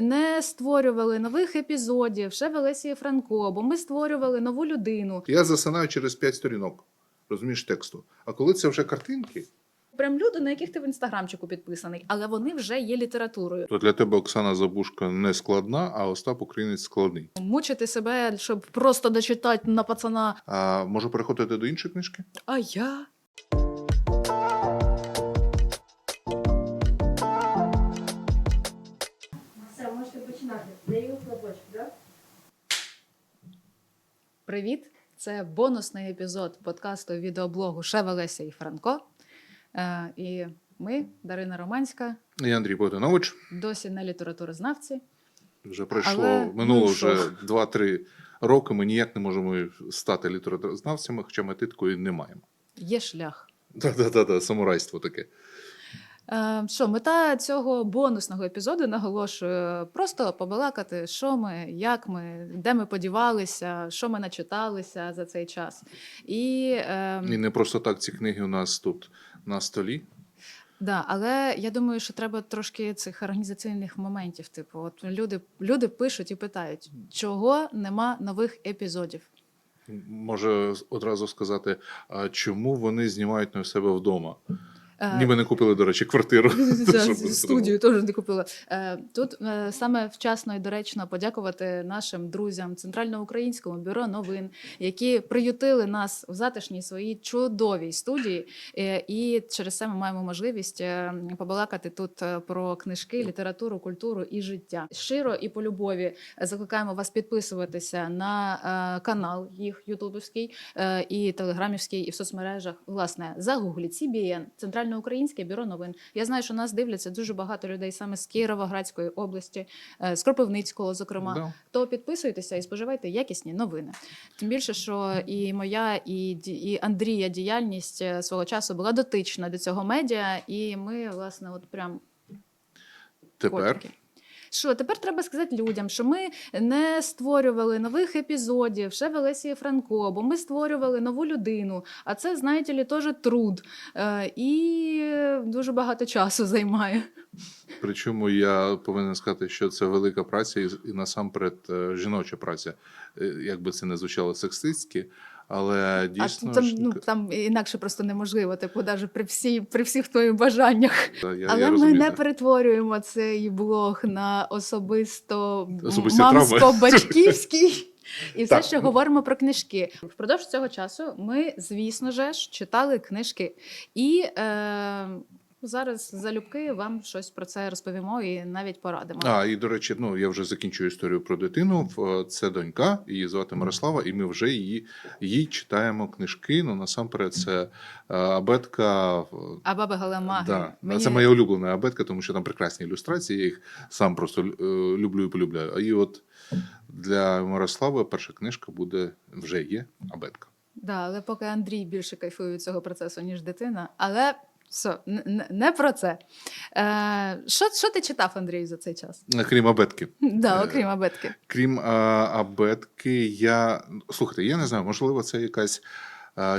не створювали нових епізодів, ще Велесії Франко, бо ми створювали нову людину. Я засинаю через 5 сторінок, розумієш, тексту. А коли це вже картинки, Прям люди, на яких ти в інстаграмчику підписаний, але вони вже є літературою. то для тебе Оксана Забушка не складна, а Остап Українець складний. Мучити себе, щоб просто дочитати на пацана. А можу переходити до іншої книжки? А я. Привіт! Це бонусний епізод подкасту відеоблогу Шевелеся і Франко. Е, і ми, Дарина Романська, Я Андрій Богданович. досі не літературознавці. Вже пройшло Але минуло ну вже що? 2-3 роки. Ми ніяк не можемо стати літературознавцями, хоча ми такої не маємо. Є шлях. Та-та-та, самурайство таке. Е, що, мета цього бонусного епізоду наголошую просто побалакати, що ми, як ми, де ми подівалися, що ми начиталися за цей час. І, е, І не просто так ці книги у нас тут на столі. Да, але я думаю, що треба трошки цих організаційних моментів. Типу, от люди, люди пишуть і питають, чого нема нових епізодів. Може одразу сказати, а чому вони знімають на себе вдома? Е, Ніби не купили, до речі, квартиру. студію теж не купила. Е, Тут е, саме вчасно і доречно подякувати нашим друзям Центральноукраїнському бюро новин, які приютили нас в затишній своїй чудовій студії. І через це ми маємо можливість побалакати тут про книжки, літературу, культуру і життя. Щиро і по любові закликаємо вас підписуватися на канал їх ютубовський і телеграмівський, і в соцмережах. Власне, загугліть CBN, Центральноукраїнське бюро новин. Я знаю, що нас дивляться дуже багато людей саме з Кіровоградської області, е, з Кропивницького, зокрема. Да. То підписуйтеся і споживайте якісні новини. Тим більше, що і моя, і, і Андрія діяльність е, свого часу була дотична до цього медіа, і ми, власне, от прям Тепер Котики. Що тепер треба сказати людям, що ми не створювали нових епізодів ще Велесії Франко, бо ми створювали нову людину. А це, знаєте лі, теж труд. Е, і дуже багато часу займає. Причому я повинен сказати, що це велика праця і, і насамперед е, жіноча праця. Е, Як би це не звучало сексистськи, але дійсно а там, ж, ну, там інакше просто неможливо, типу, навіть при, всі, при всіх твоїх бажаннях. я, Але я ми розумію, не так. перетворюємо цей блог на особисто Особисті травми. мамсько-батьківський. І все ще говоримо про книжки. Впродовж цього часу ми, звісно ж, читали книжки. І е, зараз залюбки вам щось про це розповімо і навіть порадимо. А, і до речі, ну я вже закінчую історію про дитину. В- Це донька, її звати Мирослава, і ми вже її, їй читаємо книжки. Ну насамперед, це е, абетка. в- А. Да. Мені... Це моя улюблена абетка, тому що там прекрасні ілюстрації. Я їх сам просто е, люблю і полюбляю. А і от для Мирослави перша книжка буде вже є абетка. Да, але поки Андрій більше кайфує від цього процесу, ніж дитина. Але все, не про це. Е, що, що ти читав, Андрій, за цей час? Крім абетки. Да, Е, окрім абетки. Крім а, абетки, я слухайте, я не знаю, можливо, це якась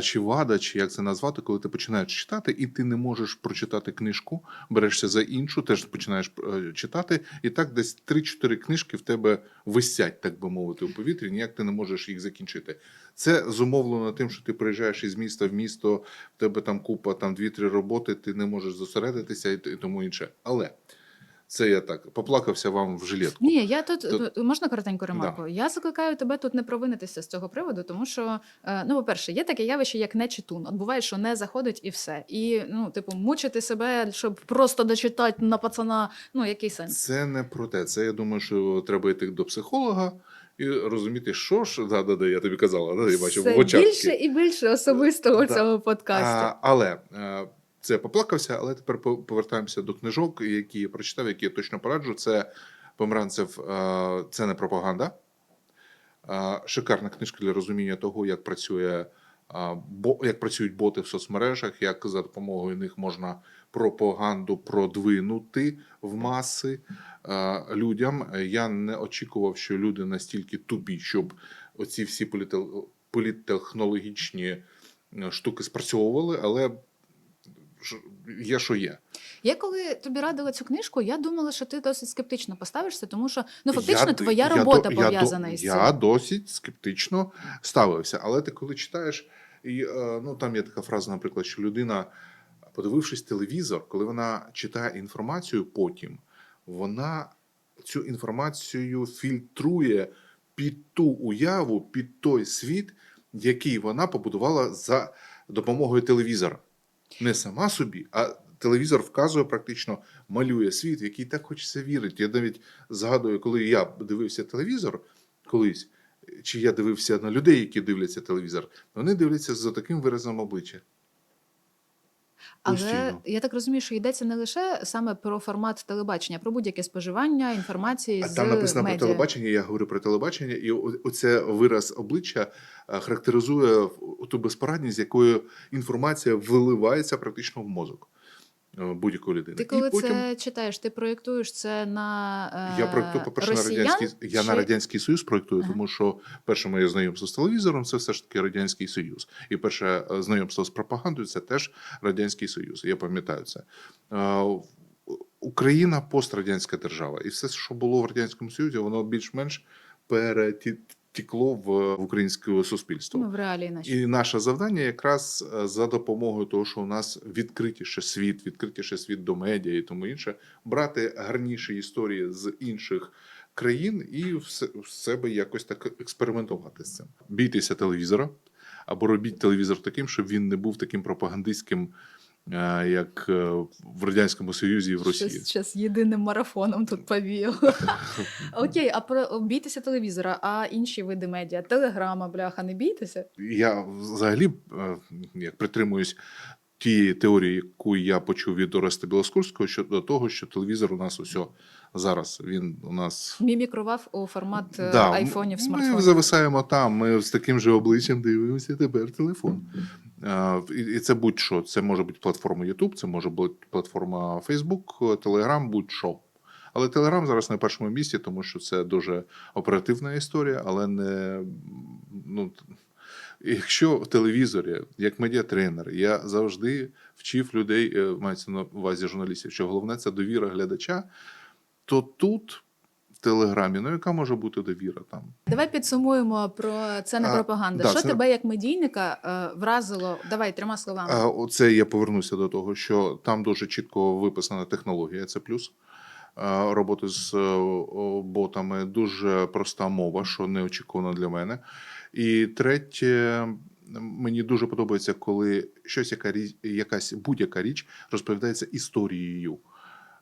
чи вада, чи як це назвати, коли ти починаєш читати, і ти не можеш прочитати книжку, берешся за іншу, теж починаєш е, читати, і так десь 3-4 книжки в тебе висять, так би мовити, у повітрі, ніяк ти не можеш їх закінчити. Це зумовлено тим, що ти приїжджаєш із міста в місто, в тебе там купа там 2-3 роботи, ти не можеш зосередитися і тому інше. Але це я так поплакався вам в жилетку. Ні, я тут Тут- можна коротеньку ремарку. Я закликаю тебе тут не провинитися з цього приводу, тому що е, ну, по-перше, є таке явище, як нечитун. От буває, що не заходить і все. І ну, типу, мучити себе, щоб просто дочитати на пацана. Ну який сенс? Це не про те. Це я думаю, що треба йти до психолога і розуміти, що ж да, да, да, я тобі казала, да, я бачив в очах. більше і більше особистого Да. цього подкасту. А, але е, це поплакався, але тепер по- повертаємося до книжок, які я прочитав, які я точно пораджу. Це Померанцев, е, це не пропаганда. Е, Шикарна книжка для розуміння того, як працює. Бо як працюють боти в соцмережах, як за допомогою них можна пропаганду продвинути в маси е, людям. Я не очікував, що люди настільки тупі, щоб оці всі політтехнологічні е, штуки спрацьовували, але є, що є. Я коли тобі радила цю книжку, я думала, що ти досить скептично поставишся, тому що ну фактично Я- твоя я робота я пов'язана із цим. Я досить скептично ставився. Але ти коли читаєш, і е, ну там є така фраза, наприклад, що людина, подивившись телевізор, коли вона читає інформацію, потім вона цю інформацію фільтрує під ту уяву, під той світ, який вона побудувала за допомогою телевізора. Не сама собі, а телевізор вказує практично, малює світ, в який так хочеться вірити. Я навіть згадую, коли я дивився телевізор колись, чи я дивився на людей, які дивляться телевізор, вони дивляться за таким виразом обличчя. Але Постійно. я так розумію, що йдеться не лише саме про формат телебачення, про будь-яке споживання інформації А з там написано медіа. про телебачення, я говорю про телебачення, і оце вираз обличчя е, характеризує ту безпорадність, з якою інформація виливається практично в мозок будь-якої людини. Ти коли і потім це читаєш, ти проєктуєш це на е, я проєктую, по-перше, на росіян, радянський я чи... на радянський союз проєктую, Ага. тому що перше моє знайомство з телевізором це все ж таки радянський союз, і перше е, знайомство з пропагандою це теж радянський союз. Я пам'ятаю це. Е, Україна пострадянська держава, і все, що було в радянському союзі, воно більш-менш перетікло в, в українське суспільство. ну, в реалії наші. І наше завдання якраз е, за допомогою того, що у нас відкритіше світ, відкритіше світ до медіа і тому інше, брати гарніші історії з інших країн і в себе якось так експериментувати з цим. Бійтеся телевізора або робіть телевізор таким, щоб він не був таким пропагандистським, як е, в радянському Союзі і в Росії. Щас, щас єдиним марафоном тут повіяло. Окей, а про бійтеся телевізора, а інші види медіа, телеграма, бляха, не бійтеся. Я взагалі е, як притримуюсь тієї теорії, яку я почув від Ореста Білоскурського щодо того, що телевізор у нас усе зараз. Він у нас Мімікрував у формат е, Да, айфонів, Ми зависаємо там. Ми з таким же обличчям дивимося тепер телефон. І і це будь-що. Це може бути платформа YouTube, це може бути платформа Facebook, Telegram, будь-що. Але Telegram зараз на першому місці, тому що це дуже оперативна історія, але не. Ну, якщо в телевізорі, як медіатренер, я завжди вчив людей, е, мається на увазі журналістів, що головне це довіра глядача, то тут. Телеграмі, ну яка може бути довіра там? Давай підсумуємо про це не А, пропаганда. да, що це- тебе як медійника е, вразило? Давай трьома словами. А, Оце я повернуся до того, що там дуже чітко виписана технологія, це плюс. Роботи з е, ботами, дуже проста мова, що неочікувано для мене. І третє, мені дуже подобається, коли щось, яка якась будь-яка річ розповідається історією.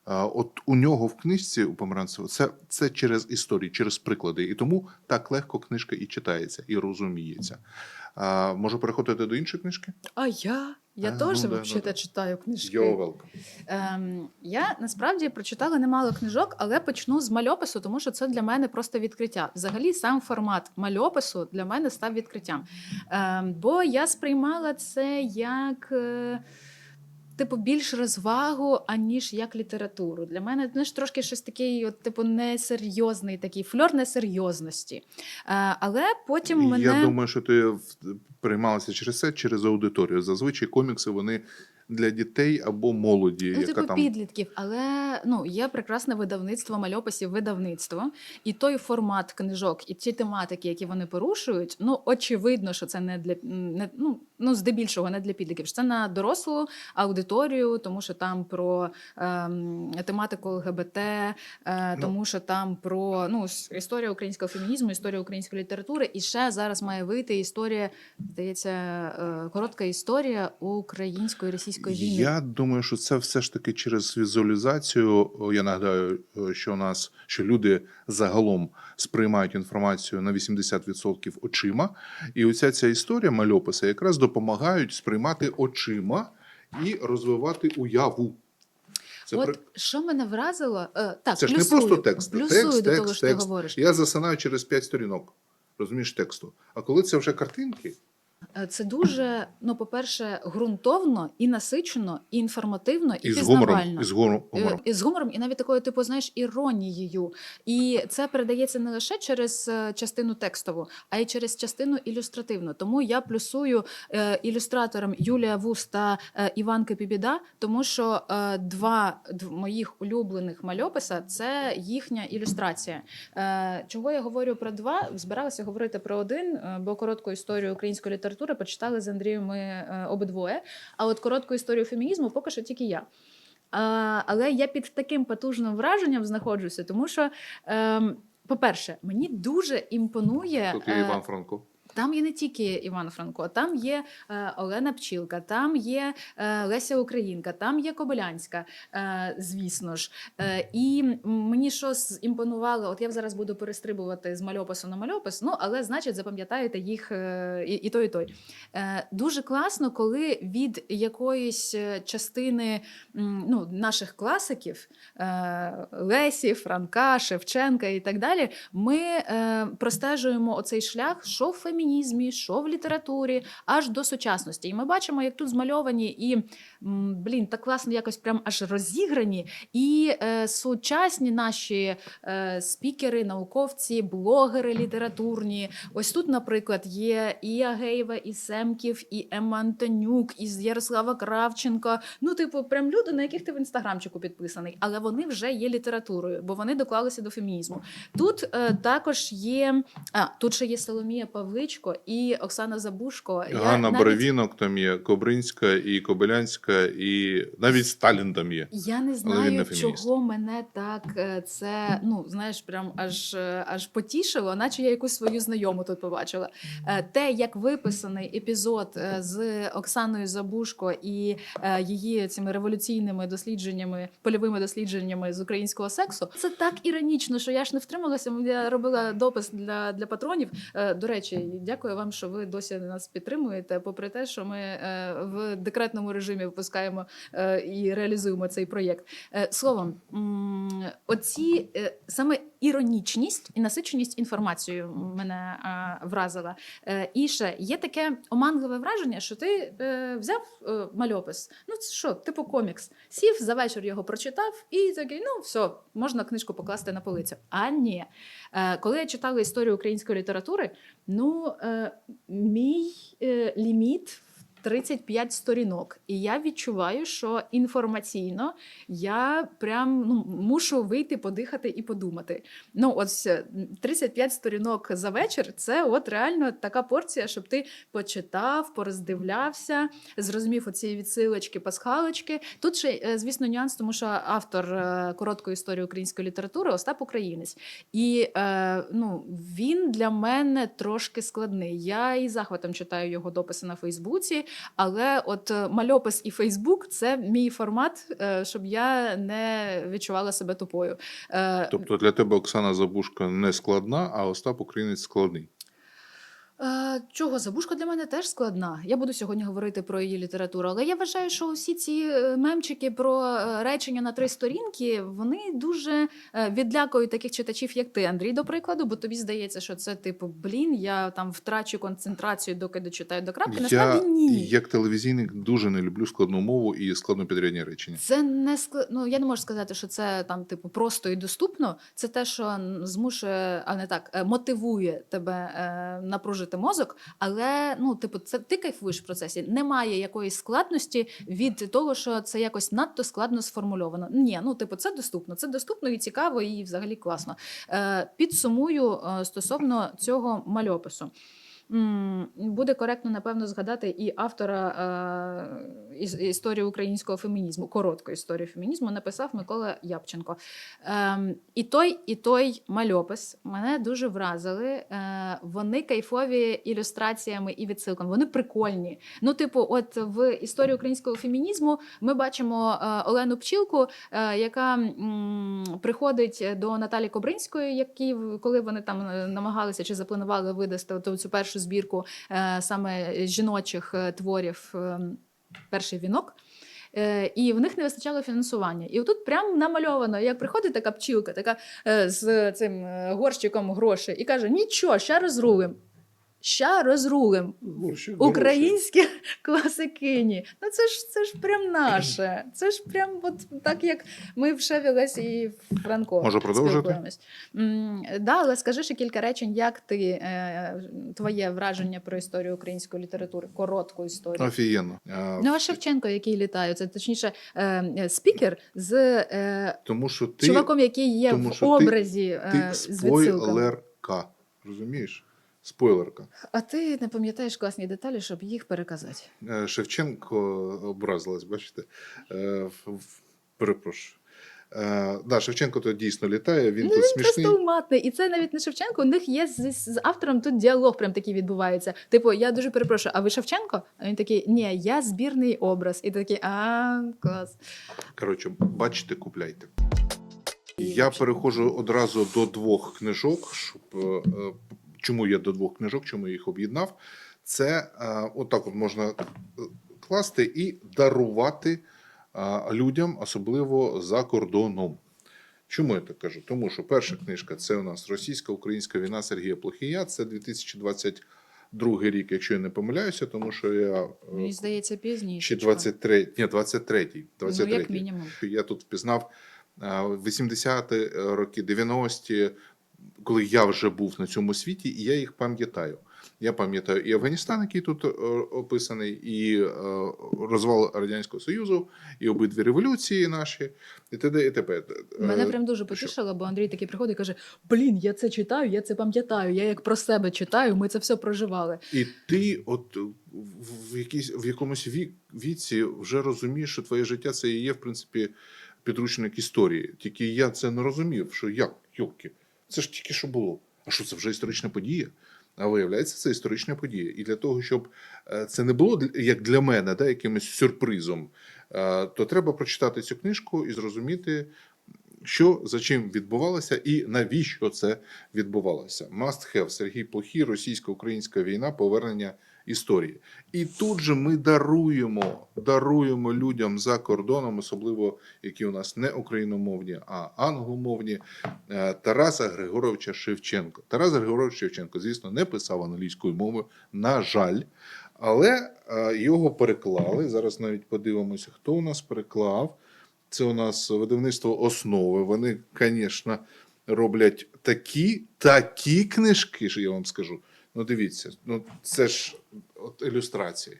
От у нього в книжці у Помаранцева це, це через історії, через приклади. І тому так легко книжка і читається, і розуміється. А, можу переходити до іншої книжки? А я? Я А, теж ну да, взагалі да, да. читаю книжки. Ем, я насправді прочитала немало книжок, але почну з мальопису, тому що це для мене просто відкриття. Взагалі, сам формат мальопису для мене став відкриттям. Ем, бо я сприймала це як. е, Типу, більш розвагу, аніж як літературу. Для мене знаєш, трошки щось такий, от, типу, несерйозний такий фльор несерйозності. А, але потім мене. Я думаю, що ти приймалася через це, через аудиторію. Зазвичай комікси вони для дітей або молоді, Ну, яка типу там підлітків, але ну є прекрасне видавництво мальописів, видавництво, і той формат книжок, і ті тематики, які вони порушують. Ну очевидно, що це не для не ну, ну здебільшого не для підлітків. Це на дорослу аудиторію, тому що там про ем, тематику ЛГБТ, е, Ну. тому що там про ну історія українського фемінізму, історія української літератури. І ще зараз має вийти історія, здається, е, коротка історія української російської війни. Я думаю, що це все ж таки через візуалізацію. Я нагадаю, що у нас що люди загалом сприймають інформацію на 80% очима, і оця ця історія мальописа якраз допомагають сприймати очима і розвивати уяву. Це От при- що мене вразило, е, так Це ж не просто текст. плюсую Текст, до того, текст, що ти говориш. Я засинаю через 5 сторінок. Розумієш тексту. А коли це вже картинки, Це дуже, ну, по-перше, ґрунтовно і насичено, і інформативно, і, І з гумором, і з гумором. Е, І з гумором, і навіть такою, типу, знаєш, іронією. І це передається не лише через е, частину текстову, а й через частину ілюстративну. Тому я плюсую е, ілюстраторам Юлія Вус та е, Іван Кипібіда, тому що е, два дв- моїх улюблених мальописа це їхня ілюстрація. Е, чого я говорю про два? Збиралася говорити про один, е, бо коротку історію української літератури почитали з Андрієм ми е, обидвоє. А от коротку історію фемінізму поки що тільки я. А, але я під таким потужним враженням знаходжуся, тому що, ем, по-перше, мені дуже імпонує. Тут є е, Іван Франко. Там є не тільки Іван Франко, там є е, Олена Пчілка, там є е, Леся Українка, там є Кобилянська, е, звісно ж. І мені що імпонувало, от я зараз буду перестрибувати з мальопису на мальопис, ну але значить запам'ятаєте їх і, і той, і той. Дуже класно, коли від якоїсь частини ну, наших класиків Лесі, Франка, Шевченка і так далі, ми простежуємо оцей шлях, що в фемінізмі, що в літературі, аж до сучасності. І ми бачимо, як тут змальовані і блін, так класно якось прям аж розіграні. І е, сучасні наші е, спікери, науковці, блогери літературні. Ось тут, наприклад, є і Агеєва, і Семків, і Емма Антонюк, і Ярослава Кравченко. Ну, типу, прям люди, на яких ти в інстаграмчику підписаний, але вони вже є літературою, бо вони доклалися до фемінізму. Тут е, також є а тут ще є Соломія Павличко і Оксана Забушко. Ганна навіть- Боровінок, там є Кобринська і Кобилянська, і навіть Сталін там є. Я не знаю, чого мене так е, це ну знаєш, прям аж е, аж потішило, наче я якусь свою знайому тут побачила. Е, Те, як виписаний епізод з Оксаною Забушко і її цими революційними дослідженнями, польовими дослідженнями з українського сексу, це так іронічно, що я ж не втрималася. Я робила допис для, для патронів. До речі, дякую вам, що ви досі нас підтримуєте, попри те, що ми е, в декретному режимі випускаємо е, і реалізуємо цей проєкт. Е, Словом, оці саме іронічність і насиченість інформацією мене е, вразила. Е, І ще є таке оманливе враження, що ти е, взяв мальопис. Ну це що, типу комікс, сів за вечір його прочитав і такий, ну все, можна книжку покласти на полицю. А ні. Коли я читала історію української літератури, ну мій ліміт. В 35 сторінок, і я відчуваю, що інформаційно я прям ну, мушу вийти, подихати і подумати. Ну, ось е, 35 сторінок за вечір це от реально така порція, щоб ти почитав, пороздивлявся, зрозумів оці відсилочки, пасхалочки. Тут ще, е, звісно, нюанс, тому що автор е, короткої історії української літератури Остап Українець. І е, ну, він для мене трошки складний. Я і захватом читаю його дописи на Фейсбуці, але от е, мальопис і Фейсбук це мій формат, е, щоб я не відчувала себе тупою. Е, Тобто для тебе Оксана Забушка не складна, а Остап Українець складний. Е, Чого забушка для мене теж складна. Я буду сьогодні говорити про її літературу, але я вважаю, що усі ці е, мемчики про е, речення на три сторінки вони дуже відлякують таких читачів, як ти, Андрій, до прикладу, бо тобі здається, що це типу блін, я там втрачу концентрацію, доки дочитаю до крапки. Насправді ні. як телевізійник, дуже не люблю складну мову і складнопідрядні речення. Це не ск... ну, я не можу сказати, що це там, типу, просто і доступно. Це те, що змушує, а не так, мотивує тебе е, напружити мозок. Але ну, типу, це ти кайфуєш в процесі. Немає якоїсь складності від того, що це якось надто складно сформульовано. Ні, ну типу, це доступно. Це доступно і цікаво, і взагалі класно. Е, підсумую е, стосовно цього мальопису. Буде коректно, напевно, згадати і автора е, іс- історії українського фемінізму, короткої історії фемінізму, написав Микола Япченко. Ем, і той, і той мальопис мене дуже вразили. Е, вони кайфові ілюстраціями і відсилками. Вони прикольні. Ну, типу, от в історії українського фемінізму ми бачимо е, Олену Пчілку, яка приходить до Наталі Кобринської, які коли вони там намагалися чи запланували видасти цю першу збірку е, саме жіночих е, творів е, перший вінок. І в них не вистачало фінансування. І отут прямо намальовано, як приходить така пчілка, така з цим горщиком грошей, і каже: нічого, ще розрулим. Ща розрулим. Ну, Українські класикині. Ну це ж це ж прям наше. Це ж прям от так, як ми в Шеві Лесі і Франко. Можу продовжити? Да, але скажи ще кілька речень, як ти е, твоє враження про історію української літератури, коротку історію. Офігенно. Ну, а Шевченко, який літає, це точніше е, е, спікер з е, Тому що ти, чуваком, який є в образі е, ти з відсилками. Розумієш? Спойлерка. А ти не пам'ятаєш класні деталі, щоб їх переказати. Е, Шевченко образилась, бачите? Е, Перепрошую. Е, Да, Шевченко то дійсно літає, він Ну, тут він смішний. просто уматний. І це навіть не Шевченко. У них є з, з автором тут діалог прям такий відбувається. Типу, я дуже перепрошую, а ви Шевченко? А він такий, ні, я збірний образ. І такий, а клас. Коротше, бачите, купляйте. Я переходжу одразу до двох книжок. Щоб, е, е, чому я до двох книжок, чому я їх об'єднав? Це е, отак от можна е, класти і дарувати е, людям, особливо за кордоном. Чому я так кажу? Тому що перша книжка це у нас російсько-українська війна Сергія Плохія. Це 2022 рік, якщо я не помиляюся, тому що я Мені здається, пізніше. ще 23, ні, 23, Ну, 23. як мінімум. Я тут впізнав е, 80-ті роки, 90-ті, коли я вже був на цьому світі, і я їх пам'ятаю. Я пам'ятаю і Афганістан, який тут е, описаний, і е, розвал Радянського Союзу, і обидві революції наші, і т.д. і т.п. Мене Е, прям дуже потішило, бо Андрій такий приходить і каже: Блін, я це читаю, я це пам'ятаю. Я як про себе читаю, ми це все проживали. І ти, от в- в якійсь в якомусь вік, віці вже розумієш, що твоє життя це і є, в принципі, підручник історії. Тільки я це не розумів, що як, йолки, це ж тільки що було. А що це вже історична подія? А виявляється, це історична подія. І для того, щоб е, це не було як для мене, да, якимось сюрпризом, е, то треба прочитати цю книжку і зрозуміти, що за чим відбувалося і навіщо це відбувалося. Must have Сергій Плохій, російсько-українська війна, повернення історії. І тут же ми даруємо, даруємо людям за кордоном, особливо які у нас не україномовні, а англомовні, е, Тараса Григоровича Шевченко. Тарас Григорович Шевченко, звісно, не писав англійською мовою, на жаль. Але е, його переклали. Зараз навіть подивимося, хто у нас переклав. Це у нас видавництво основи. Вони, звісно, роблять такі, такі книжки, що я вам скажу. Ну, дивіться, ну це ж от ілюстрації.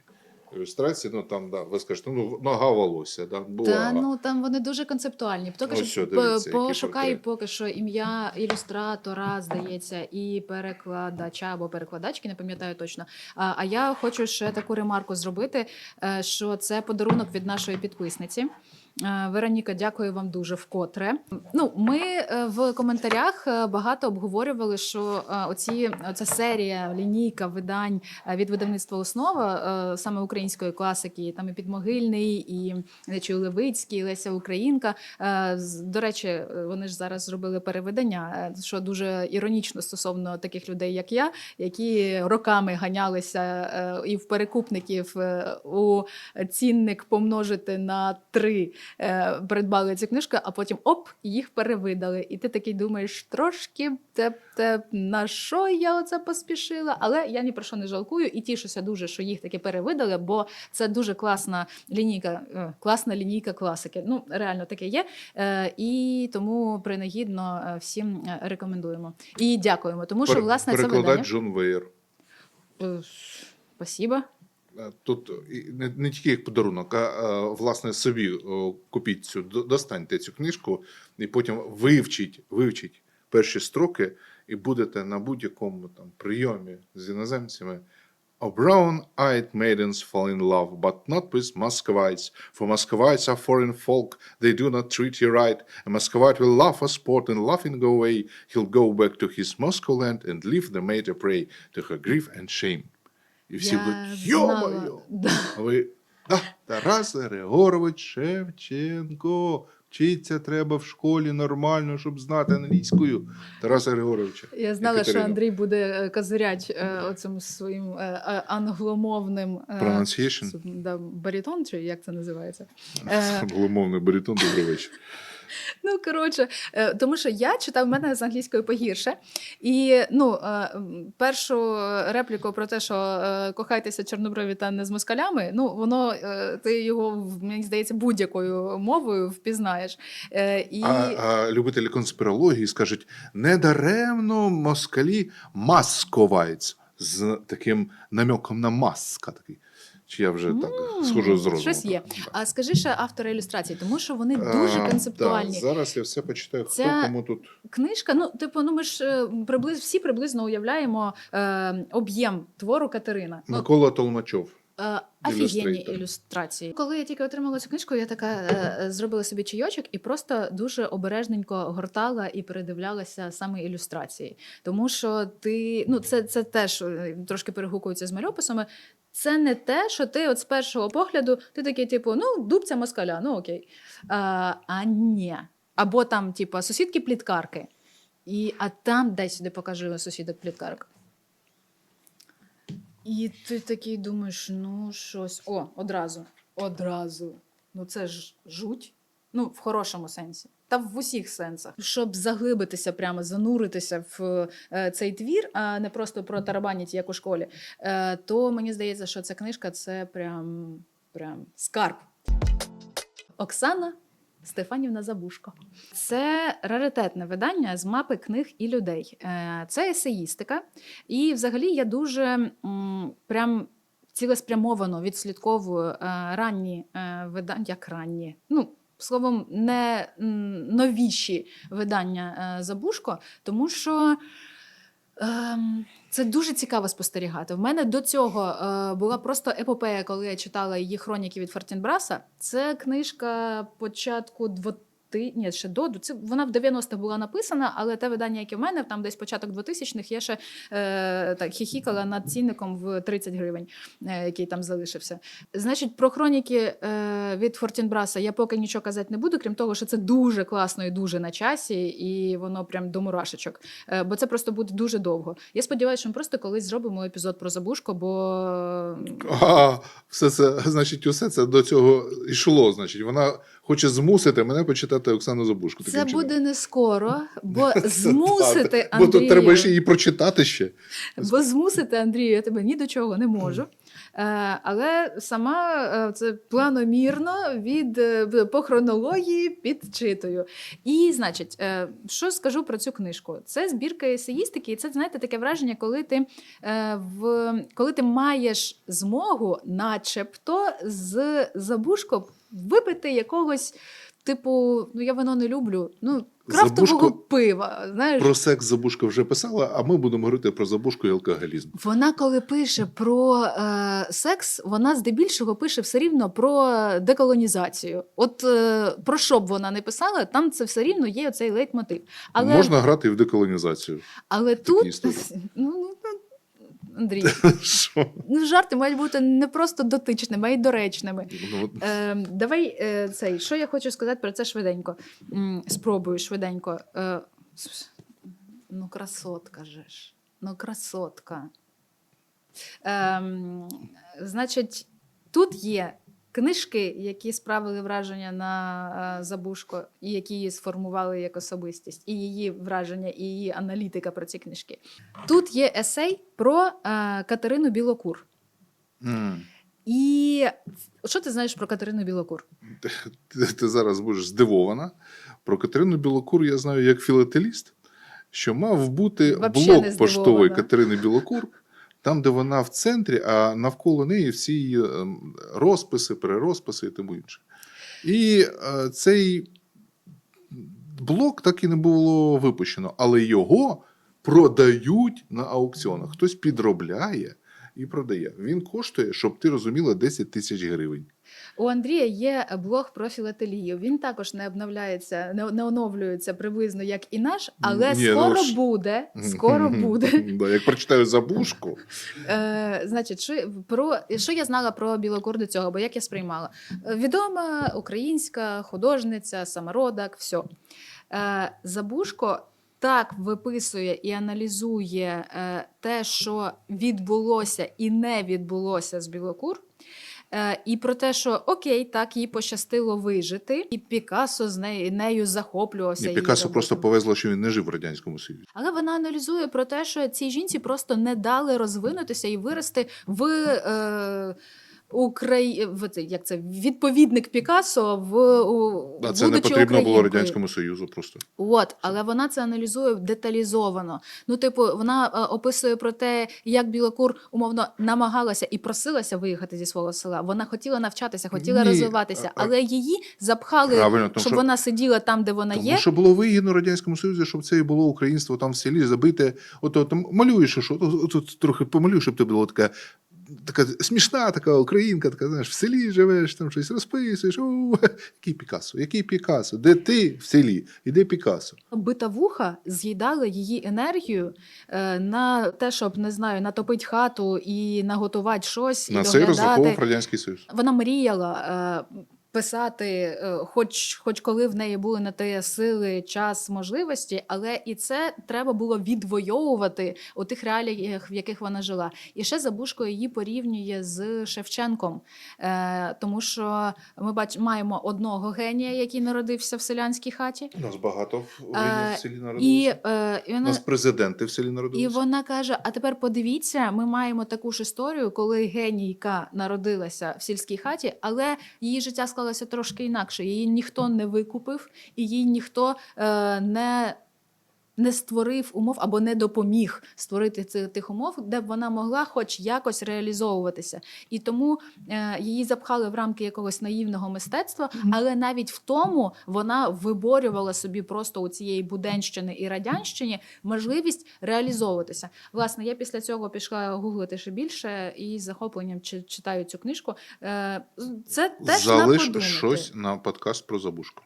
Ілюстрації, ну там, да, ви скажете, ну нога волосся, да, була. Та ну там вони дуже концептуальні. Поки Ось що дивіться, пошукай поки що ім'я ілюстратора, здається, і перекладача або перекладачки, не пам'ятаю точно. А, а я хочу ще таку ремарку зробити, е, що це подарунок від нашої підписниці. Е, Вероніка, дякую вам дуже вкотре. Ну, ми е, в коментарях е, багато обговорювали, що оці оця серія, лінійка видань від видавництва основа саме української класики, там і Підмогильний, і Нечуй Левицький, і Леся Українка. До речі, вони ж зараз зробили перевидання, е, що дуже іронічно стосовно таких людей, як я, які роками ганялися і в перекупників у цінник помножити на три е, придбали цю книжку, а потім оп, їх перевидали. І ти такий думаєш, трошки те, те, на що я оце поспішила? Але я ні про що не жалкую і тішуся дуже, що їх таки перевидали, бо це дуже класна лінійка, е, класна лінійка класики. Ну, реально таке є. Е, І тому принагідно е, всім е, рекомендуємо. І дякуємо, тому що власне це видання. Джон Вейер. Спасибо. Е, Тут не, не тільки як подарунок, а е, власне собі купіть цю, достаньте цю книжку і потім вивчіть, вивчіть перші строки, і будете на будь-якому там прийомі з іноземцями. A brown-eyed maidens fall in love, but not with Muscovites, for Muscovites are foreign folk, they do not treat you right. A Muscovite will laugh for sport and laughing go away. He'll go back to his Moscow land and leave the maid a prey to her grief and shame. І всі будуть, йо-моє! Да. А ви а, Тарас Григорович Шевченко. Вчиться треба в школі нормально, щоб знати англійською. Тараса Григоровича. Я знала, що Андрій буде е, козирять е, оцим своїм е, англомовним Pronunciation? да, барітон, чи як це називається? Англомовний баритон, добрий вечір. Ну, коротше, е, тому що я читав в мене з англійською погірше. І ну, е, першу репліку про те, що е, кохайтеся чорноброві та не з москалями, ну воно ти його мені здається будь-якою мовою впізнаєш. І А, а любителі конспірології скажуть: недаремно москалі масковають з таким намеком на маска. Такий. Чи я вже так схожу з розуму? щось є. Так. а скажи ще автора ілюстрацій, тому що вони дуже А, концептуальні. так, зараз я все почитаю. Хто кому тут Книжка, ну типу, ну ми ж е, приблиз всі приблизно уявляємо е, об'єм твору Катерина. Ну, Микола Толмачов. Е, Офігенні ілюстрації. Коли я тільки отримала цю книжку, я така е, е, зробила собі чайочок і просто дуже обережненько гортала і передивлялася саме ілюстрації. Тому що ти, ну це, це теж е, трошки перегукується з мальописами. Це не те, що ти от з першого погляду ти такий, типу, ну, дубця москаля, ну окей. А, а ні. Або там, типу, сусідки пліткарки. І, а там, дай сюди покажу сусідок пліткарок. І ти такий думаєш, ну щось. О, одразу. Одразу. Ну це ж жуть. Ну, в хорошому сенсі. Та в усіх сенсах. Щоб заглибитися, прямо зануритися в е, цей твір, а не просто протарабанять, як у школі, е, то мені здається, що ця книжка це прям, прям скарб. Оксана Стефанівна Забушко. Це раритетне видання з мапи книг і людей. Е, Це есеїстика. І взагалі я дуже прям цілеспрямовано відслідковую е, ранні е, видання, як ранні. Ну, словом, не новіші видання Забушко, тому що. Ем, це дуже цікаво спостерігати. В мене до цього е, була просто епопея, коли я читала її хроніки від Фортінбраса. Це книжка початку 20... Ні, ще до це вона в 90-х була написана, але те видання, яке в мене, там десь початок 2000-х, я ще е, так хіхікала над цінником в 30 гривень, е, який там залишився. Значить, про хроніки е, від Фортінбраса я поки нічого казати не буду, крім того, що це дуже класно і дуже на часі, і воно прям до мурашечок. Е, бо це просто буде дуже довго. Я сподіваюся, що ми просто колись зробимо епізод про забушко, бо А, все це, значить, усе це до цього йшло. Значить, вона хоче змусити мене почитати Оксану Забушку. це чином. буде не скоро, бо змусити Так, Бо тут Андрію, треба ще її прочитати ще. бо змусити Андрію, я тебе ні до чого не можу. Е, але сама е, це планомірно від е, по хронології підчитую. І, значить, що скажу про цю книжку? Це збірка есеїстики, і це знаєте таке враження, коли ти в коли ти маєш змогу, начебто, з забушко випити якогось. Типу, ну я вино не люблю. Ну, крафтового Забушко- пива. Знаєш, Про секс Забушка вже писала, а ми будемо говорити про Забушку і алкоголізм. Вона, коли пише про е, секс, вона здебільшого пише все рівно про деколонізацію. От е, про що б вона не писала, там це все рівно є оцей лейтмотив. Але, Можна грати і в деколонізацію. але тут ну, ну, ну, Андрій, Що? ну жарти мають бути не просто дотичними, а й доречними. Ну, от Е, давай е, цей, що я хочу сказати про це швиденько. М, спробую швиденько. Е, с- ну, красотка же ж. Ну, красотка. Ем, значить, тут є книжки, які справили враження на е, Забушко, і які її сформували як особистість, і її враження, і її аналітика про ці книжки. Тут є есей про е, Катерину Білокур. м. І що ти знаєш про Катерину Білокур? ти, ти зараз будеш здивована. Про Катерину Білокур я знаю як філателіст, що мав бути Вообще блок поштовий. Катерини Білокур, там, де вона в центрі, а навколо неї всі її ем, розписи, перерозписи і тому інше. І е, цей блок так і не було випущено, але його продають на аукціонах. Хтось підробляє і продає. Він коштує, щоб ти розуміла, 10 тисяч гривень. У Андрія є блог про філателію. Він також не обновляється, не, не оновлюється приблизно як і наш, але Ні, ну скоро ж. буде. Скоро буде. Да, як прочитаю забушку, Е, значить, що, про, що я знала про Білокур до цього, бо як я сприймала? Відома українська художниця, самородок, все. Е, Забушко так виписує і аналізує е, те, що відбулося і не відбулося з Білокур. Е, і про те, що окей, так їй пощастило вижити, і Пікассо з нею, нею захоплювався. І Пікассо просто повезло, що він не жив в радянському Союзі. Але вона аналізує про те, що цій жінці просто не дали розвинутися і вирости в. Е, Украї... в як це відповідник Пікассо в. А це не потрібно було радянському союзу. Просто От, але вона це аналізує деталізовано. Ну, типу, вона е, описує про те, як Білокур умовно намагалася і просилася виїхати зі свого села. Вона хотіла навчатися, хотіла Ні, розвиватися, але її запхали, тому щоб що, вона сиділа там, де вона тому є. що було вигідно радянському союзі, щоб це і було українство там в селі забите. От, от малюєш, що от, от, трохи помалюєш, щоб ти було така. Така смішна, така українка, така знаєш, в селі живеш, там щось розписуєш. О, який Пікасо, який Пікасо, Де ти в селі? І де бита Битавуха з'їдала її енергію е, на те, щоб не знаю, натопити хату і наготувати щось На і це розраховував радянський союз. Вона мріяла е, писати, е, хоч, хоч коли в неї були на те сили, час, можливості, але і це треба було відвоювати у тих реаліях, в яких вона жила. І ще Забушко її порівнює з Шевченком, е, тому що ми бач, маємо одного генія, який народився в селянській хаті. У нас багато в, Е, в селі І, народилося. е, і У вона нас президенти в селі і вона каже: а тепер подивіться, ми маємо таку ж історію, коли генійка народилася в сільській хаті, але її життя склалося трошки інакше. Її ніхто не викупив, і їй ніхто е, не. Не створив умов або не допоміг створити цих тих умов, де б вона могла хоч якось реалізовуватися. І тому е, її запхали в рамки якогось наївного мистецтва, але навіть в тому вона виборювала собі просто у цієї буденщини і радянщині можливість реалізовуватися. Власне, я після цього пішла гуглити ще більше і з захопленням чи- читаю цю книжку. Е, Це теж Залиш щось на подкаст про забушку.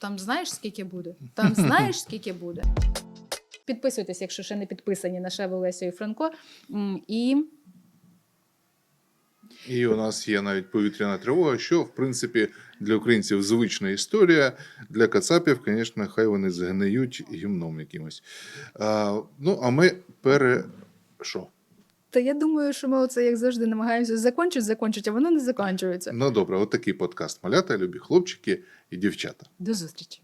Там знаєш, скільки буде? Там знаєш, скільки буде. Підписуйтесь, якщо ще не підписані на Шеву Лесю і Франко. І І у нас є навіть повітряна тривога, що в принципі для українців звична історія. Для кацапів, звісно, хай вони згниють гімном якимось. А, ну, а ми пере. Що? та я думаю, що ми оце як завжди намагаємося закончити, закончити, а воно не закінчується. Ну добре, от такий подкаст. Малята, любі хлопчики і дівчата. До зустрічі.